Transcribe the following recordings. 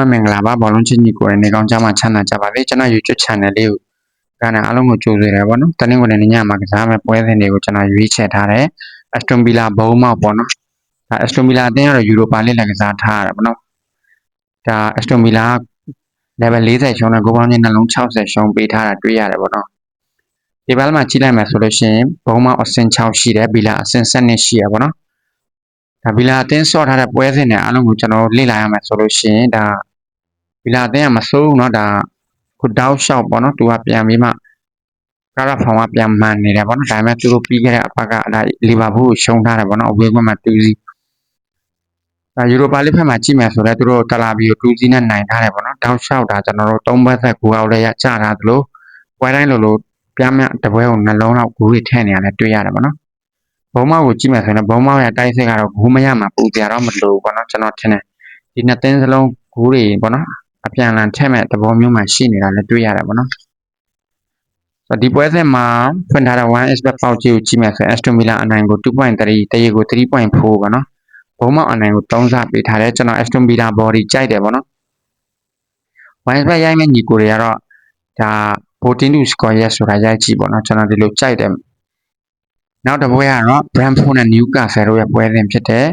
ပဲမင်္ဂလာပါဘောလုံးချင်းညီကိုရနေကောင်းကြမှာချမ်းသာကြပါစေကျွန်တော် YouTube channel လေးကိုကနအားလုံးကိုကြိုဆိုရပါတော့တနင်္ဂနွေနေ့ညမှာကစားမဲ့ပွဲစဉ်တွေကိုကျွန်တော်ရွေးချယ်ထားတယ် Aston Villa ဘုံမောက်ပေါ့နော်ဒါ Aston Villa အသင်းကတော့ Europa League လည်းကစားထားရတယ်ပေါ့နော်ဒါ Aston Villa level 40ရှုံးတဲ့ဂိုးပေါင်းချင်းနှလုံး60ရှုံးပေးထားတာတွေ့ရတယ်ပေါ့နော်ဒီဘက်မှာကြည့်လိုက်မယ်ဆိုလို့ရှိရင်ဘုံမောက်အဆင့်6ရှိတယ် Villa အဆင့်7ရှိရပေါ့နော်ဒါဗီလာအသင်းဆော့ထားတဲ့ပွဲစဉ်တွေအားလုံးကိုကျွန်တော်လေ့လာရမယ်ဆိုလို့ရှိရင်ဒါ ဗီလာအသင်းကမစိုးဘူးเนาะဒါခုတောက်လျှောက်ပေါ့နော်သူကပြန်ပြီးမှကာရာဖောင်ကပြန်မှန်နေတယ်ပေါ့နော်ဒါပေမဲ့သူတို့ပြီးခဲ့တဲ့အပတ်ကဒါလီဗာပူးကိုရှုံးထားတယ်ပေါ့နော်အဝေးကွင်းမှာတူးစီဒါယူရိုပါလိဖက်မှာကြည့်မယ်ဆိုတော့သူတို့တလာဘီကိုတူးစီနဲ့နိုင်ထားတယ်ပေါ့နော်တောက်လျှောက်ဒါကျွန်တော်တို့၃ဘက်သက်ကိုအောက်လည်းရကြထားသလိုပွဲတိုင်းလိုလိုပြမ်းမြတပွဲကိုနှလုံးလောက်ဂူးတွေထည့်နေရတယ်တွေ့ရတယ်ပေါ့နော်ဘုံမောက်ကိုကြည့်မယ်ဆိုရင်ဘုံမောက်ရဲ့တိုက်စစ်ကတော့ဂူးမရမှာပူပြတော့မလို့ပေါ့နော်ကျွန်တော်ထင်တယ်ဒီနှစ်သင်းစလုံးဂူးတွေပေါ့နော် အပြန်အလှန်ထက်မဲ့သဘောမျိုးမှရှိနေတာလည်းတွေ့ရတယ်ပေါ့နော်ဆိုဒီပွဲစဉ်မှာဖွင့်ထားတဲ့ 1x bet ပေါက်ကြီးကိုကြည့်မယ်ဆိုရင် Aston Villa အနိုင်ကို2.3တရေကို3.4ပေါ့နော်ဘုံမောက်အနိုင်ကို3စပေးထားတယ်ကျွန်တော် Aston Villa body ကြိုက်တယ်ပေါ့နော် 1x bet ရိုက်မဲ့ညီကိုတွေကတော့ဒါ14 to score yes ဆိုတာရိုက်ကြည့်ပေါ့နော်ကျွန်တော်ဒီလိုကြိုက်တယ်နောက်တစ်ပွဲကတော့ Brentford နဲ့ Newcastle တို့ရဲ့ပွဲစဉ်ဖြစ်တဲ့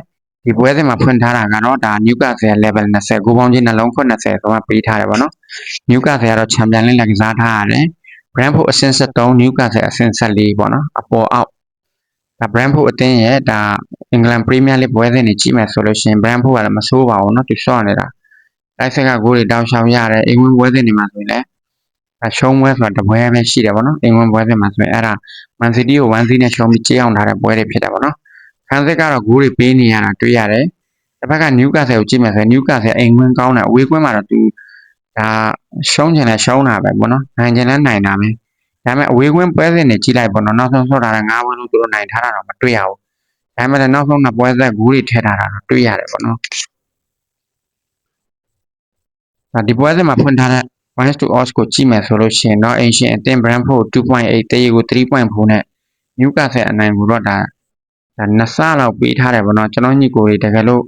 ဒီပွဲစဉ်မှာဖွင့်ထားတာကတော့ဒါ Newcastle level 20ဂိုးပေါင်းချင်းနှလုံးခွတ်20ဆိုမှပေးထားတယ်ပေါ့နော် Newcastle ကတော့ Champions League လက်ကစားထားရတယ် Brentford အဆင့်73 Newcastle အဆင့်74ပေါ့နော်အပေါ်အောက်ဒါ Brentford အသင်းရဲ့ဒါ England Premier League ပွဲစဉ်တွေကြည့်မယ်ဆိုလို့ရှိရင် Brentford ကလည်းမဆိုးပါဘူးเนาะသူရှော့နေတာတိုက်ဆက်ကဂိုးတွေတောင်းရှောင်ရတယ်အင်္ဂလန်ပွဲစဉ်တွေမှာဆိုရင်လည်းအရှုံးပွဲဆိုတာတပွဲပဲရှိတယ်ပေါ့နော်အင်္ဂလန်ပွဲစဉ်မှာဆိုရင်အဲ့ဒါ Man City ကို1-0နဲ့ရှုံးပြီးကြေးအောင်ထားတဲ့ပွဲတွေဖြစ်တယ်ပေါ့နော် ခန်းစစ်ကတော့ဂိုးတွေပေးနေရတာတွေ့ရတယ်တစ်ဖက်က Newcastle ကိုကြည့်မယ်ဆိုရင် Newcastle အိမ်ကွင်းကောင်းတယ်အဝေးကွင်းမှာတော့သူဒါရှုံးချင်လဲရှုံးတာပဲပေါ့နော်နိုင်ချင်လဲနိုင်တာပဲဒါပေမဲ့အဝေးကွင်းပွဲစဉ်တွေကြည့်လိုက်ပေါ့နော်နောက်ဆုံးဆော့ထားတဲ့၅ပွဲလုံးသူတို့နိုင်ထားတာတော့မတွေ့ရဘူးဒါပေမဲ့လည်းနောက်ဆုံးနှစ်ပွဲသက်ဂိုးတွေထည့်ထားတာတော့တွေ့ရတယ်ပေါ့နော်ဒါဒီပွဲစဉ်မှာဖွင့်ထားတဲ့1 to odds ကိုကြည့်မယ်ဆိုလို့ရှိရင်တော့ ancient အသင်း Brentford 2.8တေးရီကို3.4နဲ့ Newcastle အနိုင်ကိုတော့ဒါဒါ နှစ်ဆလောက်ပေးထားတယ်ဗောနော်ကျွန်တော်ညီကိုတွေတကယ်လို့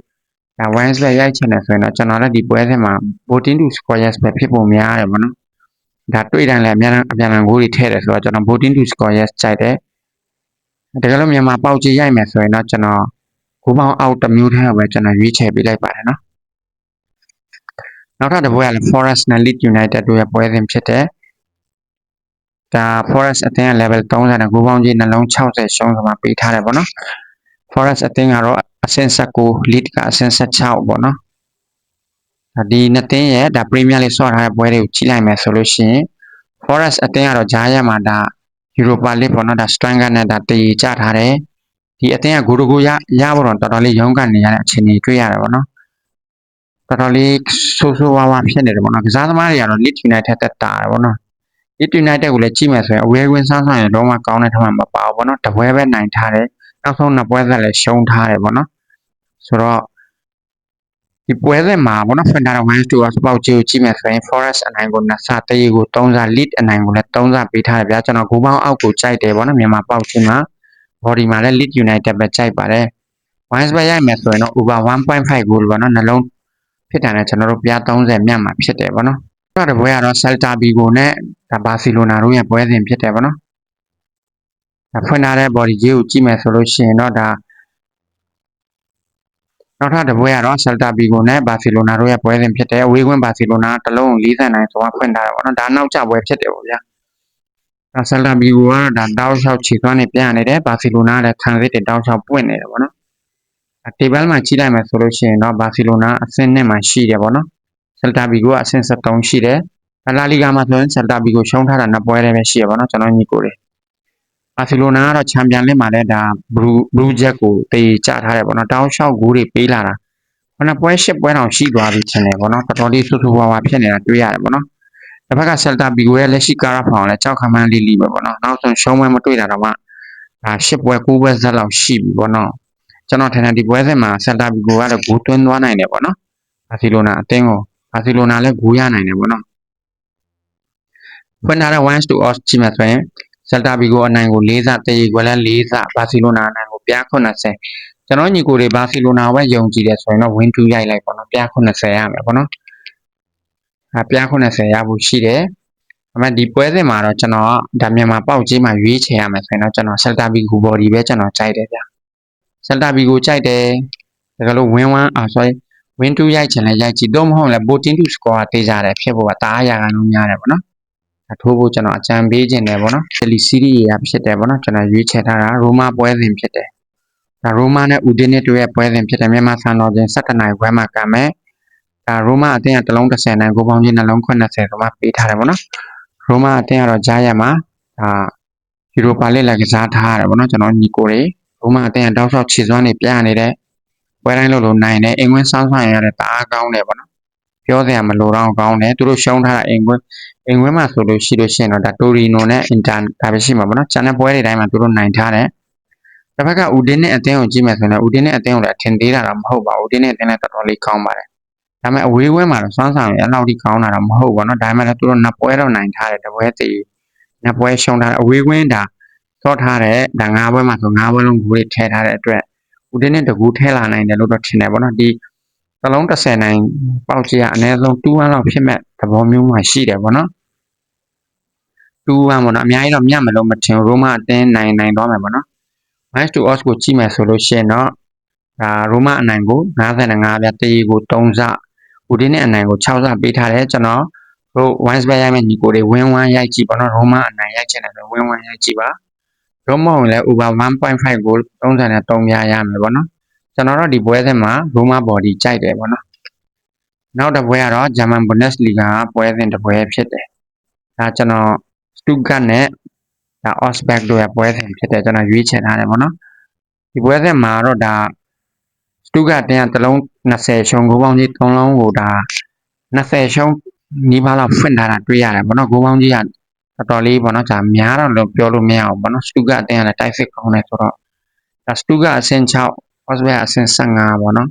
ဒါ wines ပဲရိုက်ချင်တယ်ဆိုရင်တော့ကျွန်တော်လည်းဒီပွဲစဉ်မှာ14 to score yes ပဲဖြစ်ပုံများတယ်ဗောနော်ဒါတွေ့တိုင်းလည်းအများအပြန်အလှန်ဂိုးတွေထည့်တယ်ဆိုတော့ကျွန်တော်14 to score yes ကြိုက်တယ်တကယ်လို့မြန်မာပေါက်ကြီးရိုက်မယ်ဆိုရင်တော့ကျွန်တော်ဂိုးပေါင်းအောက်တစ်မျိုးထဲပဲကျွန်တော်ရွေးချယ်ပေးလိုက်ပါတယ်နော်နောက်ထပ်တစ်ပွဲကလည်း Forest နဲ့ Leeds United တို့ရဲ့ပွဲစဉ်ဖြစ်တဲ့ ဒါ Forest အသင်းက level 30နဲ့ဂိုးပေါင်းကြီးနှလုံး60ရှုံးဆိုမှပေးထားတယ်ပေါ့နော် Forest အသင်းကတော့အဆင့်19 Leeds ကအဆင့်16ပေါ့နော်ဒါဒီနှစ်သင်းရဲ့ဒါ Premier League ဆော့ထားတဲ့ပွဲတွေကိုကြည့်လိုက်မယ်ဆိုလို့ရှိရင် Forest အသင်းကတော့ဂျားရက်မှာဒါ Europa League ပေါ့နော်ဒါ Striker နဲ့ဒါတည်ကြထားတယ်ဒီအသင်းကဂိုးတကူရရဖို့တော့တော်တော်လေးရုန်းကန်နေရတဲ့အခြေအနေတွေ့ရတယ်ပေါ့နော်တော်တော်လေးဆိုးဆိုးဝါးဝါဖြစ်နေတယ်ပေါ့နော်ကစားသမားတွေကတော့ Leeds United တက်တာတယ်ပေါ့နော် Leeds United ကိုလည်းကြည့်မယ်ဆိုရင်အဝေးကွင်းဆန်းဆန်းရင်တော့မှကောင်းတဲ့ထမှမပါဘူးပေါ့နော်တပွဲပဲနိုင်ထားတယ်နောက်ဆုံးနှစ်ပွဲသက်လည်းရှုံးထားတယ်ပေါ့နော်ဆိုတော့ဒီပွဲစဉ်မှာပေါ့နော် Fender Wins to us ပေါက်ကြီးကိုကြည့်မယ်ဆိုရင် Forest အနိုင်ကို2ဆတရေကို3ဆ Lead အနိုင်ကိုလည်း3ဆပေးထားတယ်ဗျာကျွန်တော်ဂိုးပေါင်းအောက်ကိုကြိုက်တယ်ပေါ့နော်မြန်မာပေါက်ကြီးမှာ body မှာလည်း Lead United ပဲကြိုက်ပါတယ် Wins ပဲရိုက်မယ်ဆိုရင်တော့ over 1.5 goal ပေါ့နော်နှလုံးဖြစ်တာနဲ့ကျွန်တော်တို့ပြား30မြတ်မှာဖြစ်တယ်ပေါ့နော်နောက် တစ်ပွဲကတော့ Celta Vigo နဲ့ဒါဘာစီလိုနာတို့ရဲ့ပွဲစဉ်ဖြစ်တယ်ပေါ့နော်ဒါဖွင့်ထားတဲ့ body ကြီးကိုကြည့်မယ်ဆိုလို့ရှိရင်တော့ဒါနောက်ထပ်တစ်ပွဲကတော့ Celta Vigo နဲ့ဘာစီလိုနာတို့ရဲ့ပွဲစဉ်ဖြစ်တယ်အဝေးကွင်းဘာစီလိုနာတစ်လုံး49ဆိုတော့ဖွင့်ထားတယ်ပေါ့နော်ဒါနောက်ကျပွဲဖြစ်တယ်ပေါ့ဗျာဒါ Celta Vigo ကတော့ဒါတောက်လျှောက်ခြေသွမ်းနေပြနေတယ်ဘာစီလိုနာကလည်းခံစစ်တွေတောက်လျှောက်ပွင့်နေတယ်ပေါ့နော်တေဘယ်မှာကြည့်လိုက်မယ်ဆိုလို့ရှိရင်တော့ဘာစီလိုနာအဆင့်နဲ့မှာရှိတယ်ပေါ့နော် ဆယ်တာဘီကိုအဆင့်73ရှိတယ်လာလီဂါမှာဆိုရင်ဆယ်တာဘီကိုရှုံးထားတာနှစ်ပွဲတည်းပဲရှိရပါတော့ကျွန်တော်ညီကိုတွေဘာစီလိုနာကတော့ချန်ပီယံလိမှာလည်းဒါဘလူးဘလူးဂျက်ကိုတေးချထားတယ်ပေါ့နော်တောင်းလျှောက်ဂိုးတွေပေးလာတာခုနပွဲ၈ပွဲတောင်ရှိသွားပြီထင်တယ်ပေါ့နော်တော်တော်လေးဆူဆူဝါဝါဖြစ်နေတာတွေ့ရတယ်ပေါ့နော်တစ်ဖက်ကဆယ်တာဘီကိုရဲ့လက်ရှိကာရာဖောင်လည်းကြောက်ခမန်းလေးလီပဲပေါ့နော်နောက်ဆုံးရှုံးပွဲမတွေ့တာတော့မှဒါ၈ပွဲ၉ပွဲဇက်လောက်ရှိပြီပေါ့နော်ကျွန်တော်ထင်တယ်ဒီပွဲစဉ်မှာဆယ်တာဘီကိုကတော့ဂိုးသွင်းသွားနိုင်တယ်ပေါ့နော်ဘာစီလိုနာအသင်းကို ဘာစီလိုနာလည်းဂိုးရနိုင်တယ်ပေါ့နော်ဖွင့်ထားတဲ့1 to odds ကြည့်မယ်ဆိုရင်ဆယ်တာဘီကိုအနိုင်ကို၄ဆတေးကွယ်လည်း၄ဆဘာစီလိုနာအနိုင်ကိုပြား80ကျွန်တော်ညီကိုတွေဘာစီလိုနာပဲယုံကြည်တယ်ဆိုရင်တော့ win 2ရိုက်လိုက်ပေါ့နော်ပြား80ရမယ်ပေါ့နော်အပြား90ရဖို့ရှိတယ်။အမှဒီပွဲစဉ်မှာတော့ကျွန်တော်ဒါမြန်မာပေါက်ကြီးမှာရွေးချယ်ရမယ်ဆိုရင်တော့ကျွန်တော် Celta Vigo body ပဲကျွန်တော်ကြိုက်တယ်ဗျ။ Celta Vigo ကြိုက်တယ်။ဒါကလို့ win 1အာ sorry win 2ရိုက်ချင်လဲရိုက်ကြည့်တော့မဟုတ်လဲ boating to score ကတေးကြတယ်ဖြစ်ဖို့ကတားရကန်လုံးများတယ်ပေါ့နော်။ဒါထိုးဖို့ကျွန်တော်အကြံပေးခြင်းတယ်ပေါ့နော်။ Chelsea series ရဖြစ်တယ်ပေါ့နော်ကျွန်တော်ရွေးချယ်ထားတာ Roma ပွဲစဉ်ဖြစ်တယ်။ဒါ Roma နဲ့ Udinese တို့ရဲ့ပွဲစဉ်ဖြစ်တယ်မြန်မာစံတော်ချိန်17နိုင်ခွဲမှာကံမဲ့ဒါရိုမာအတင်းကတလုံး30နိုင်ကိုပေါင်းချင်းနှလုံး80ဆိုမှပေးထားတယ်ပေါ့နော်ရိုမာအတင်းကတော့ဂျားရက်မှာဒါယူရိုပါလစ်လည်းကစားထားရတယ်ပေါ့နော်ကျွန်တော်ညီကိုတွေရိုမာအတင်းကတောက်လျှောက်ခြေစွမ်းနေပြနေတဲ့ ပွဲတိုင်းလို့လို့နိုင်တယ်အင်ကွင်းစောင်းဆောင်ရတဲ့တအားကောင်းတယ်ပေါ့နော်ပြောစရာမလိုတော့ကောင်းတယ်သူတို့ရှုံးထားတာအင်ကွင်းအင်ကွင်းမှာဆိုလို့ရှိလို့ရှိရင်တော့ဒါတိုရီနိုနဲ့အင်တာဒါပဲရှိမှာပေါ့နော်ကျန်တဲ့ပွဲတွေတိုင်းမှာသူတို့နိုင်ထားတယ်တစ်ဖက်ကဦးဒင်းနဲ့အတင်းကိုကြည့်မယ်ဆိုရင်ဦးဒင်းနဲ့အတင်းကိုလည်းအထင်သေးတာတော့မဟုတ်ပါဘူးဦးဒင်းနဲ့အတင်းလည်းတော်တော်လေးကောင်းပါတယ်ဒါပေမဲ့အဝေးဝဲမှာတော့စွမ်းဆောင်ရအဲ့လောက်ထိကောင်းတာတော့မဟုတ်ဘူးเนาะဒါပေမဲ့လည်းသူတို့နှစ်ပွဲတော့နိုင်ထားတယ်တပွဲတည်နှစ်ပွဲရှုံးထားတယ်အဝေးဝင်းဒါသော့ထားတယ်ဒါ၅ပွဲမှာဆို၅ပွဲလုံးဂိုးတွေထည့်ထားတဲ့အတွက် ဦးတင်းနဲ့တကူထဲလာနိုင်တယ်လို့တော့ထင်တယ်ပေါ့နော်ဒီသလုံး30နိုင်ပေါက်ကြီးကအနည်းဆုံး2-1လောက်ဖြစ်မဲ့သဘောမျိုးမှရှိတယ်ပေါ့နော်2-1ပေါ့နော်အများကြီးတော့မြတ်မလို့မထင်ရိုမာအတင်းနိုင်နိုင်သွားမယ်ပေါ့နော် match to odds ကိုကြည့်မယ်ဆိုလို့ရှိရင်တော့ဒါရိုမာအနိုင်ကို55ပြတရေကို3စဦးဒင်းနဲ့အနိုင်ကို6စပေးထားတယ်ကျွန်တော်တို့ wise bet ရိုက်မဲ့ညီကိုတွေ win 1ရိုက်ကြည့်ပါတော့ရိုမာအနိုင်ရိုက်ချင်တယ်ဆို win 1ရိုက်ကြည့်ပါ တော့မဟုတ်လဲ over 1.5 goal 30နဲ့3ပြရမယ်ပေါ့နော်ကျွန်တော်တို့ဒီပွဲစဉ်မှာ Roma body ကြိုက်တယ်ပေါ့နော်နောက်တစ်ပွဲကတော့ German Bundesliga ပွဲစဉ်တစ်ပွဲဖြစ်တယ်ဒါကျွန်တော် Stuttgart နဲ့ဒါ Osberg တို့ရဲ့ပွဲစဉ်ဖြစ်တယ်ကျွန်တော်ရွေးချယ်ထားတယ်ပေါ့နော်ဒီပွဲစဉ်မှာတော့ဒါစတုကတင်ကတလုံး20ရှုံးဂိုးပေါင်းကြီး3လုံးကိုဒါ20ရှုံးနီးပါးလောက်ဖွင့်ထားတာတွေ့ရတယ်ဗောနော်ဂိုးပေါင်းကြီးက တော်တော်လေးဗောနော်ဒါများတော့လို့ပြောလို့မရအောင်ဗောနော်စတုကအတင်ကလည်းတိုက်စစ်ကောင်းတယ်ဆိုတော့ဒါစတုကအဆင့်6 Osberg အဆင့်15ဗောနော်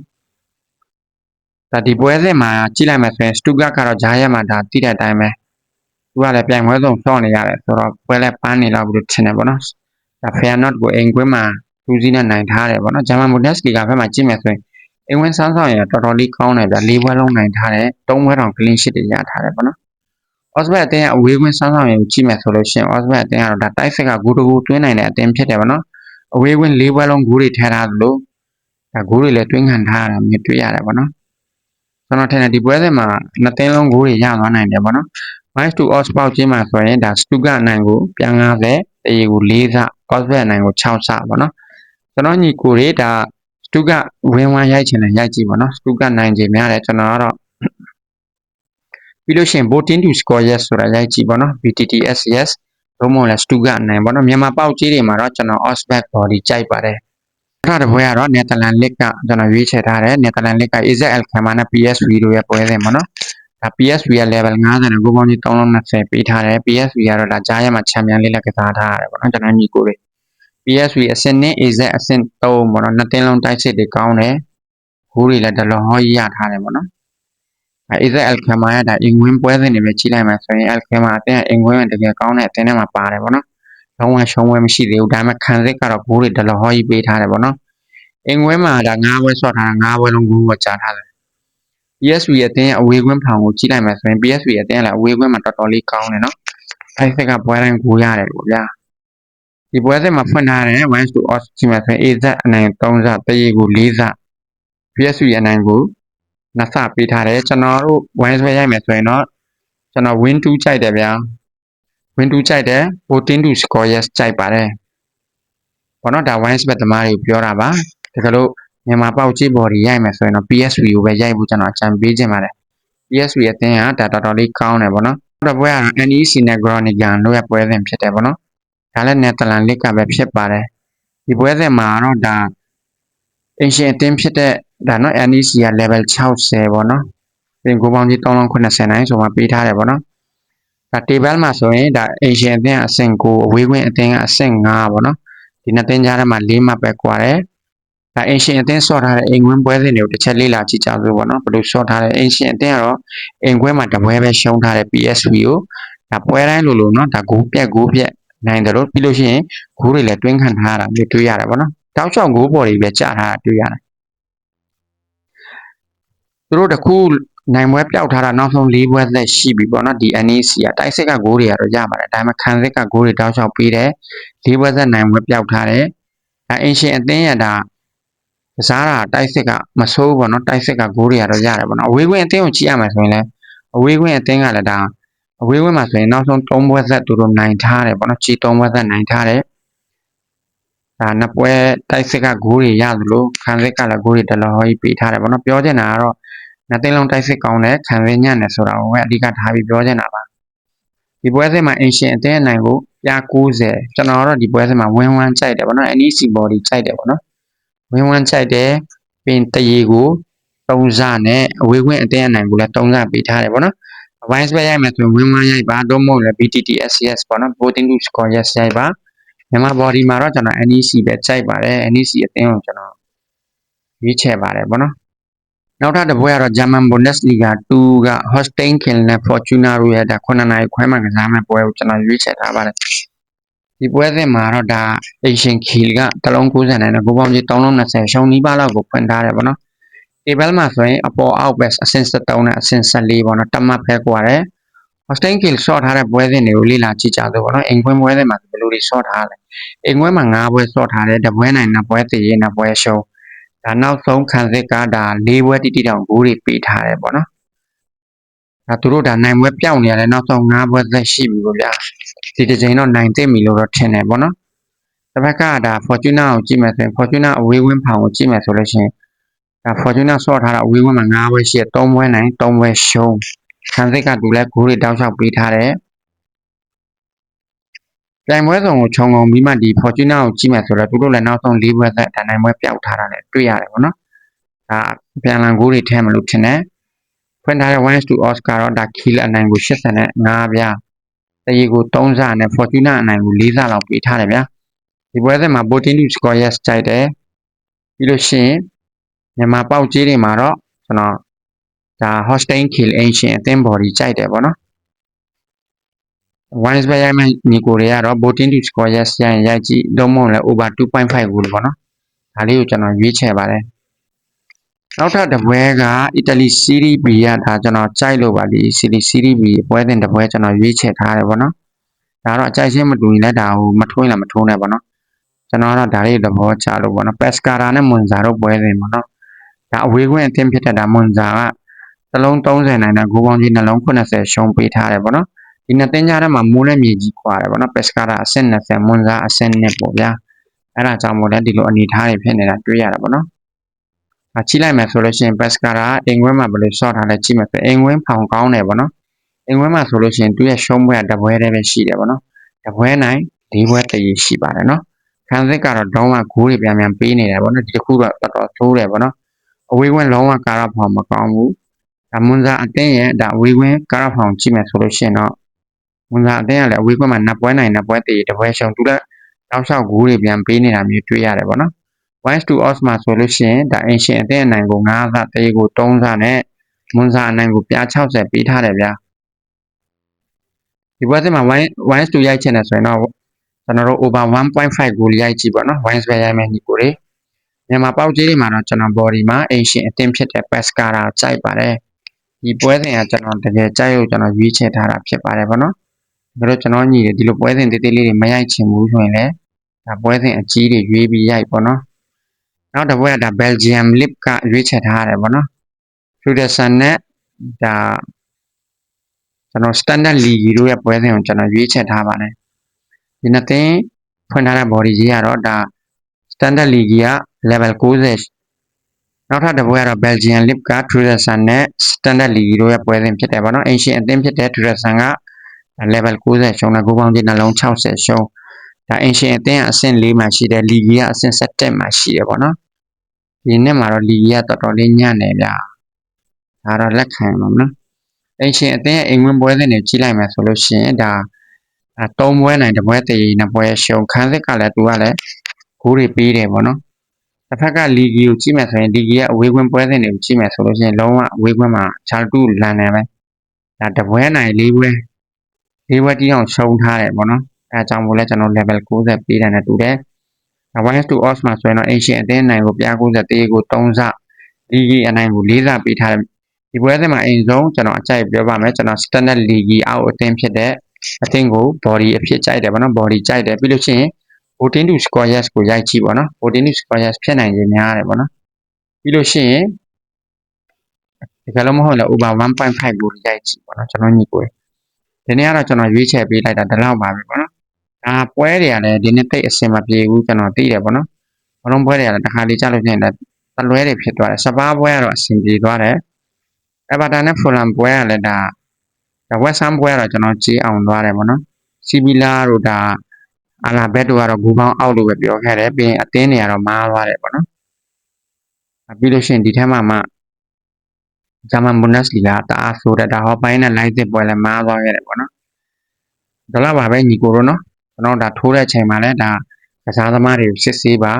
ဒါဒီပွဲစဉ်မှာကြည့်လိုက်မယ်ဆိုရင်စတုကကတော့ဂျားရက်မှာဒါတိတဲ့အတိုင်းပဲသူကလည်းပြိုင်ပွဲဆုံးစောင့်နေရတယ်ဆိုတော့ပွဲလည်းပန်းနေတော့ဘူးလို့ထင်တယ်ဗောနော်ဒါဖယ်နော့ကိုအိမ်ကွင်းမှာသူစီနဲ့နိုင်ထားတယ်ဗောနော်ဂျာမန်ဘုန်ဒက်စလီဂါဘက်မှာကြည့်မယ်ဆိုရင်အိမ်ဝင်ဆန်းဆောင်ရတော်တော်လေးကောင်းတယ်ဗျ၄ဘွဲလုံးနိုင်ထားတယ်၃ဘွဲတောင် clean sheet တွေရထားတယ်ဗောနော် အော့စဘက်အတင်းအဝေးဝင်ဆန်းဆောင်ရကိုကြည့်မယ်ဆိုလို့ရှိရင်အော့စဘက်အတင်းကတော့ဒါတိုက်စစ်ကဂိုးတကူတွင်းနိုင်တဲ့အတင်းဖြစ်တယ်ဗောနော်အဝေးဝင်၄ဘွဲလုံးဂိုးတွေထဲထားသလိုဒါဂိုးတွေလည်းတွင်းခံထားရတာမြင်တွေ့ရတယ်ဗောနော်ကျွန်တော်ထင်တယ်ဒီပွဲစဉ်မှာနှစ်သိန်းလုံးဂိုးတွေရသွားနိုင်တယ်ဗောနော် match to odds ပေါက်ချင်းမှာဆိုရင်ဒါစတူကနိုင်ကိုပြန်90တရေကို4စ odds bet နိုင်ကို6စဗောနော်ကျွန်တော်ညီကိုတွေဒါစတူကဝင်းဝမ်းရိုက်ချင်တယ်ရိုက်ကြည့်ပါနော်စတူကနိုင်ချင်များတယ်ကျွန်တော်ကတော့ ပြီးလို့ရှိရင် voting to score yes ဆိုတာရိုက်ကြည့်ပါနော် VTTS yes ဘုံမလဲစတူကနိုင်ပါနော်မြန်မာပေါက်ကြီးတွေမှာတော့ကျွန်တော် odds bet body ကြိုက်ပါတယ်အဲ့ဒါတပွဲကတော့ Netherlands League ကကျွန်တော်ရွေးချယ်ထားတယ် Netherlands League က AZL Khama နဲ့ PSV တို့ရဲ့ပွဲစဉ်ပါနော်ဒါ PSV က level 50နဲ့ကိုပေါင်းကြီး320ပေးထားတယ် PSV ကတော့ဒါကြားရမှာချန်ပီယံလိလက်ကစားထားရတယ်ပေါ့နော်ကျွန်တော်ညီကိုတွေ PSV အဆင့်နဲ့ AZ အဆင့်3ပေါ့နော်နှစ်တင်းလုံးတိုက်စစ်တွေကောင်းတယ်ဟိုးတွေလည်းတလုံးဟောကြီးရထားတယ်ပေါ့နော် အဲ AZ Alkmaar ကဒါအင်္ဂဝင်းပွဲစဉ်တွေပဲကြီးလိုက်မှဆိုရင် Alkmaar အတင်းအင်္ဂဝင်းတကယ်ကောင်းတဲ့အတင်းထဲမှာပါတယ်ပေါ့နော်လုံးဝရှုံးပွဲမရှိသေးဘူးဒါပေမဲ့ခံစစ်ကတော့ဘိုးတွေတလုံးဟောကြီးပေးထားတယ်ပေါ့နော်အင်္ဂဝင်းမှာဒါ9ပွဲဆော့ထားတာ9ပွဲလုံးဘိုးကကြားထားတယ် PSV ရဲ့အတင်းအဝေးကွင်းဖောင်ကိုကြည့်လိုက်မှဆိုရင် PSV ရဲ့အတင်းကလည်းအဝေးကွင်းမှာတော်တော်လေးကောင်းတယ်နော်အဲစစ်ကပွဲတိုင်းကိုရတယ်ပေါ့ဗျာဒီပွဲစဉ်မှာဖွင့်ထားတဲ့1 to odds ဒီမှာဆိုရင် AZ အနိုင်3စတရေကို4စ PSV အနိုင်ကို 2စပေးထားတယ်ကျွန်တော်တို့1 sway ရိုက်မယ်ဆိုရင်တော့ကျွန်တော် win 2ကြိုက်တယ်ဗျာ win 2ကြိုက်တယ် voting to score yes ကြိုက်ပါတယ်ဘောနော်ဒါ1 sway သမားတွေကိုပြောတာပါတကယ်လို့မြန်မာပေါက်ကြီး body ရိုက်မယ်ဆိုရင်တော့ PSV ကိုပဲရိုက်ဖို့ကျွန်တော်အကြံပေးခြင်းပါတယ် PSV အသင်းကဒါတော်တော်လေးကောင်းတယ်ဗောနော်နောက်တစ်ပွဲကတော့ NEC နဲ့ Groningen တို့ရဲ့ပွဲစဉ်ဖြစ်တယ်ဗောနော်ဒါလည်းနယ်သာလန်လစ်ကပဲဖြစ်ပါတယ်ဒီပွဲစဉ်မှာတော့ဒါအင်ရှင်အတင်းဖြစ်တဲ့ ဒါနော် NEC က level 60ပေါ့နော်ပြင်ကိုပေါင်းကြီး380နိုင်ဆိုမှပေးထားတယ်ပေါ့နော်ဒါ table မှာဆိုရင်ဒါအင်ရှင်အတင်းအဆင့်9အဝေးခွင့်အတင်းကအဆင့်5ပေါ့နော်ဒီနှစ်တင်းကြားထဲမှာ၄မှတ်ပဲကွာတယ်ဒါအင်ရှင်အတင်းဆော့ထားတဲ့အိမ်ခွင်းပွဲစဉ်တွေကိုတစ်ချက်လေ့လာကြည့်ကြစို့ပေါ့နော်ဘယ်လိုဆော့ထားတဲ့အင်ရှင်အတင်းကတော့အိမ်ခွင်းမှာတပွဲပဲရှုံးထားတဲ့ PSV ကိုဒါပွဲတိုင်းလိုလိုနော်ဒါဂိုးပြက်ဂိုးပြက်နိုင်တယ်လို့ပြီးလို့ရှိရင်ဂိုးတွေလည်းတွင်းခံထားရတာမျိုးတွေ့ရတယ်ပေါ့နော်တောက်ချောက်ဂိုးပေါ်တွေပဲကြာထားတာတွေ့ရတယ် သူတို့တခုနိုင်ပွဲပျောက်ထားတာနောက်ဆုံး၄ပွဲသက်ရှိပြီပေါ့နော်ဒီ NEC ကတိုက်စစ်ကဂိုးတွေကတော့ရပါတယ်ဒါပေမဲ့ခံစစ်ကဂိုးတွေတောက်လျှောက်ပြီးတယ်၄ပွဲသက်နိုင်ပွဲပျောက်ထားတယ်ဒါအင်ရှင်အသင်းရတာကစားတာတိုက်စစ်ကမဆိုးပေါ့နော်တိုက်စစ်ကဂိုးတွေကတော့ရတယ်ပေါ့နော်အဝေးကွင်းအသင်းကိုကြည့်ရမှာဆိုရင်လည်းအဝေးကွင်းအသင်းကလည်းဒါအဝေးကွင်းမှာဆိုရင်နောက်ဆုံး၃ပွဲသက်သူတို့နိုင်ထားတယ်ပေါ့နော်ကြီး၃ပွဲသက်နိုင်ထားတယ်ဒါနှစ်ပွဲတိုက်စစ်ကဂိုးတွေရသလိုခံစစ်ကလည်းဂိုးတွေတလောဟောကြီးပေးထားတယ်ပေါ့နော်ပြောချင်တာကတော့ နှစ်သိန်းလုံးတိုက်စစ်ကောင်းတယ်ခံစစ်ညံ့တယ်ဆိုတာကိုပဲအဓိကထားပြီးပြောချင်တာပါဒီပွဲစဉ်မှာအင်ရှင်အသင်းအနိုင်ကိုပြ90ကျွန်တော်ကတော့ဒီပွဲစဉ်မှာဝင်းဝမ်းကြိုက်တယ်ပေါ့နော် NEC body ကြိုက်တယ်ပေါ့နော်ဝင်းဝမ်းကြိုက်တယ်ပြင်တရေကို3စနဲ့အဝေးခွင့်အသင်းအနိုင်ကိုလည်း3စပေးထားတယ်ပေါ့နော်အဝိုင်းစပဲရိုက်မယ်ဆိုရင်ဝင်းဝမ်းရိုက်ပါတော့မဟုတ်လည်း BTT SCS ပေါ့နော် voting to score yes ရိုက်ပါမြန်မာ body မှာတော့ကျွန်တော် NEC ပဲကြိုက်ပါတယ် NEC အသင်းကိုကျွန်တော်ရွေးချယ်ပါတယ်ပေါ့နော် နောက်ထပ်တစ်ပွဲကတော့ German Bundesliga 2က Holstein Kiel နဲ့ Fortuna တို့ရဲ့ဒါ9နိုင်ခွဲမှကစားမဲ့ပွဲကိုကျွန်တော်ရွေးချယ်ထားပါတယ်ဒီပွဲစဉ်မှာတော့ဒါ Asian Kiel ကတလုံး90နိုင်တဲ့ဂိုးပေါင်းကြီး320ရှုံးနီးပါးလောက်ကိုဖွင့်ထားတယ်ပေါ့နော် table မှာဆိုရင်အပေါ်အောက်ပဲအဆင့်73နဲ့အဆင့်14ပေါ့နော်တမတ်ဖဲကွာတယ် Holstein Kiel ဆော့ထားတဲ့ပွဲစဉ်တွေကိုလေ့လာကြည့်ကြသို့ပေါ့နော်အိမ်ခွင်းပွဲစဉ်မှာဘယ်လိုတွေဆော့ထားလဲအိမ်ခွင်းမှာ9ပွဲဆော့ထားတယ်တပွဲနိုင်နှစ်ပွဲတည်ရင်နှစ်ပွဲရှုံး ဒါနောက်ဆုံးခံစစ်ကဒါ၄ပွဲတိတိတောင်ဂိုးတွေပေးထားတယ်ပေါ့နော်ဒါသူတို့ဒါနိုင်ပွဲပြောင်းနေရတယ်နောက်ဆုံး၅ပွဲသက်ရှိပြီပေါ့ဗျာဒီတစ်ချိန်တော့နိုင်သိပြီလို့တော့ထင်တယ်ပေါ့နော်တစ်ဖက်ကဒါ Fortuna ကိုကြည့်မယ်ဆိုရင် Fortuna အဝေးဝင်းဖောင်ကိုကြည့်မယ်ဆိုလို့ရှိရင်ဒါ Fortuna ဆော့ထားတာအဝေးဝင်းမှာ၅ပွဲရှိတယ်၃ပွဲနိုင်၃ပွဲရှုံးခံစစ်ကသူလည်းဂိုးတွေတောက်လျှောက်ပေးထားတယ် ပြိုင်ပွဲဆောင်ကိုခြုံငုံပြီးမှဒီ Fortuna ကိုကြည့်မယ်ဆိုတော့သူတို့လည်းနောက်ဆုံး၄ပွဲသက်ဒါနိုင်ပွဲပျောက်ထားတာလည်းတွေ့ရတယ်ပေါ့နော်ဒါပြန်လန်ဂိုးတွေထဲမလို့ထင်တယ်ဖွင့်ထားတဲ့1 to Oscar တော့ဒါ kill အနိုင်ကို85ဗျာတရီကို3စနဲ့ Fortuna အနိုင်ကို4စလောက်ပေးထားတယ်ဗျာဒီပွဲစဉ်မှာ Botin to score yes ကြိုက်တယ်ပြီးလို့ရှိရင်မြန်မာပေါက်ကြီးတွေမှာတော့ကျွန်တော်ဒါ Holstein Kiel Ancient အသင်း body ကြိုက်တယ်ပေါ့နော် wines ပဲရိုက်မယ်ညီကိုတွေကတော့ Botin to score yes ရရင်ရိုက်ကြည့်တော့မဟုတ်လဲ over 2.5ကိုပေါ့နော်ဒါလေးကိုကျွန်တော်ရွေးချယ်ပါတယ်နောက်ထပ်တစ်ပွဲကအီတလီစီးရီး B ကဒါကျွန်တော်ကြိုက်လို့ပါဒီစီလီစီးရီး B ပွဲတင်တစ်ပွဲကျွန်တော်ရွေးချယ်ထားတယ်ပေါ့နော်ဒါတော့အကြိုက်ချင်းမတူရင်လည်းဒါဟိုမထွင်းလည်းမထိုးနဲ့ပေါ့နော်ကျွန်တော်ကတော့ဒါလေးသဘောချလို့ပေါ့နော်ပက်စကာရာနဲ့မွန်ဇာတို့ပွဲတင်ပေါ့နော်ဒါအဝေးခွင့်အသင်းဖြစ်တဲ့ဒါမွန်ဇာကသလုံး30နိုင်တဲ့ဂိုးပေါင်းကြီးနှလုံး80ရှုံးပေးထားတယ်ပေါ့နော် ဒီနှစ်သင်းကြားထဲမှာမိုးနဲ့မြေကြီးခွာတယ်ပေါ့နော်ပက်စကာရာအဆင့်20မွန်ဇာအဆင့်1ပေါ့ဗျာအဲ့ဒါကြောင့်မို့လဲဒီလိုအနေထားတွေဖြစ်နေတာတွေ့ရတာပေါ့နော်။အချိလိုက်မယ်ဆိုလို့ရှိရင်ဘတ်စကာရာအိမ်ဝဲမှာဘယ်လို short ထားလဲကြည့်မယ်ဆိုအိမ်ဝင်းဖောင်ကောင်းတယ်ပေါ့နော်။အိမ်ဝဲမှာဆိုလို့ရှိရင်သူရဲ့ရှုံးပွဲကတပွဲတည်းပဲရှိတယ်ပေါ့နော်။တပွဲနိုင်ဒီပွဲတည်းရှိပါတယ်နော်။ခံစစ်ကတော့ဒေါင်းကဂိုးတွေပြန်ပြန်ပေးနေတယ်ပေါ့နော်။ဒီတစ်ခုတော့တော်တော်ဆိုးတယ်ပေါ့နော်။အဝေးကွင်းလုံးဝကာရဖောင်မကောင်းဘူး။ဒါမွန်စာအတင်းရဲ့ဒါအဝေးကွင်းကာရဖောင်ကြည့်မယ်ဆိုလို့ရှိရင်တော့ မွန်စာအတင်းကလည်းအဝေးကွင်းမှာနှစ်ပွဲနိုင်နှစ်ပွဲတည်တပွဲရှုံးသူလည်းတောက်လျှောက်ဂိုးတွေပြန်ပေးနေတာမျိုးတွေ့ရတယ်ပေါ့နော်။1 to odds မှာဆိုလို့ရှိရင်ဒါအင်ရှင်အသင်းအနိုင်ကို9စတေးကို3စနဲ့မွန်စာအနိုင်ကိုပြား60ပေးထားတယ်ဗျာဒီဘက်မှာ1 1 to ရိုက်ချင်တယ်ဆိုရင်တော့ကျွန်တော်တို့ over 1.5ကိုရိုက်ကြည့်ပါနော်1 square ရိုက်မယ်ညီကိုတွေမြန်မာပေါက်ကြီးတွေမှာတော့ကျွန်တော် body မှာအင်ရှင်အသင်းဖြစ်တဲ့ pescara ကြိုက်ပါတယ်ဒီပွဲစဉ်ကကျွန်တော်တကယ်ကြိုက်လို့ကျွန်တော်ရွေးချယ်ထားတာဖြစ်ပါတယ်ဗောနော် ဒါတော့ကျွန်တော်ညီတယ်ဒီလိုပွဲစဉ်တေးသေးလေးတွေမရိုက်ချင်ဘူးဆိုရင်လည်းဒါပွဲစဉ်အကြီးတွေရွေးပြီးရိုက်ပေါ့နော်နောက်တစ်ပွဲကဒါ Belgium Lip ကရွေးချယ်ထားရတယ်ပေါ့နော် Fluderson နဲ့ဒါကျွန်တော် Standard League တို့ရဲ့ပွဲစဉ်ကိုကျွန်တော်ရွေးချယ်ထားပါတယ်ဒီနှစ်သင်းဖွင့်ထားတဲ့ body ကြီးကတော့ဒါ Standard League က level 90နောက်ထပ်တစ်ပွဲကတော့ Belgian Lip က Fluderson နဲ့ Standard League တို့ရဲ့ပွဲစဉ်ဖြစ်တယ်ပေါ့နော် Ancient အသင်းဖြစ်တဲ့ Fluderson က level 90ရှုံးတာဂိုးပေါင်းကြီးနှလုံး60ရှုံးဒါအင်ရှင်အသင်းအဆင့်၄မှာရှိတယ်လီဂီကအဆင့်7မှာရှိတယ်ပေါ့နော်ဒီနှစ်မှာတော့လီဂီကတော်တော်လေးညံ့နေဗျာဒါတော့လက်ခံမှာနော်အင်ရှင်အသင်းရဲ့အိမ်ဝင်ပွဲစဉ်တွေကြီးလိုက်မယ်ဆိုလို့ရှိရင်ဒါအဲ၃ပွဲနိုင်တစ်ပွဲတည်နှစ်ပွဲရှုံးခန်းစစ်ကလည်းသူကလည်းဂိုးတွေပေးတယ်ပေါ့နော်တစ်ဖက်ကလီဂီကိုကြည့်မယ်ဆိုရင်လီဂီကအဝေးကွင်းပွဲစဉ်တွေကိုကြည့်မယ်ဆိုလို့ရှိရင်လုံးဝအဝေးကွင်းမှာချာတူလန်နေပဲဒါတပွဲနိုင်၄ပွဲ ၄ပွဲတီးအောင်ရှုံးထားတယ်ပေါ့နော်အဲအကြောင်းမို့လဲကျွန်တော် level 60ပေးတယ်နဲ့တူတယ်1 to odds မှာဆိုရင်တော့ ancient အသင်းနိုင်ကိုပြား90တေးကို3စ DG အနိုင်ကို4စပေးထားဒီပွဲစဉ်မှာအရင်ဆုံးကျွန်တော်အကြိုက်ပြောပါမယ်ကျွန်တော် standard league အောက်အသင်းဖြစ်တဲ့အသင်းကို body အဖြစ်ကြိုက်တယ်ဗောနော် body ကြိုက်တယ်ပြီးလို့ရှိရင် voting to score yes ကိုရိုက်ကြည့်ဗောနော် voting to score yes ဖြစ်နိုင်ခြင်းများတယ်ဗောနော်ပြီးလို့ရှိရင်ဒီကလုံးမဟုတ်လည်း over 1.5ကိုရိုက်ကြည့်ဗောနော်ကျွန်တော်ညီကို ဒီနေ့ကတော့ကျွန်တော်ရွေးချယ်ပေးလိုက်တာဒီလောက်ပါပဲဗောနော်ဒါပွဲတွေကလည်းဒီနေ့တိတ်အဆင်မပြေဘူးကျွန်တော်သိတယ်ဗောနော်ဘလုံးပွဲတွေကလည်းတစ်ခါလေးကြားလို့ရှိရင်လည်းတလွဲတွေဖြစ်သွားတယ်စပါးပွဲကတော့အဆင်ပြေသွားတယ်အဗာတာနဲ့ဖူလန်ပွဲကလည်းဒါဒါဝက်ဆမ်ပွဲကတော့ကျွန်တော်ကြေးအောင်သွားတယ်ဗောနော်စီဗီလာတို့ဒါအာလာဘက်တို့ကတော့ဂူပေါင်းအောက်လို့ပဲပြောခဲ့တယ်ပြီးရင်အသင်းတွေကတော့မားသွားတယ်ဗောနော်ပြီးလို့ရှိရင်ဒီထက်မှမှ ဂျာမန်ဘွန်ဒက်စ်လီဂါတအားဆိုတဲ့ဒါဟောပိုင်းနဲ့လိုက်တဲ့ပွဲလည်းမားသွားခဲ့တယ်ဗောနော်ဒါတော့ပါပဲညီကိုတို့နော်ကျွန်တော်ဒါထိုးတဲ့ချိန်မှာလည်းဒါကစားသမားတွေကိုစစ်ဆေးပါ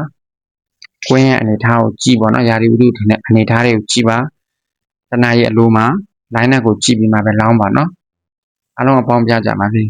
ကွင်းရဲ့အနေအထားကိုကြည့်ဗောနော်ယာရီဝုဒ္ဓထင်တဲ့အနေအထားတွေကိုကြည့်ပါတနားရဲ့အလိုမှာ line နဲ့ကိုကြည့်ပြီးမှပဲလောင်းပါနော်အားလုံးအပေါင်းပြကြပါစေ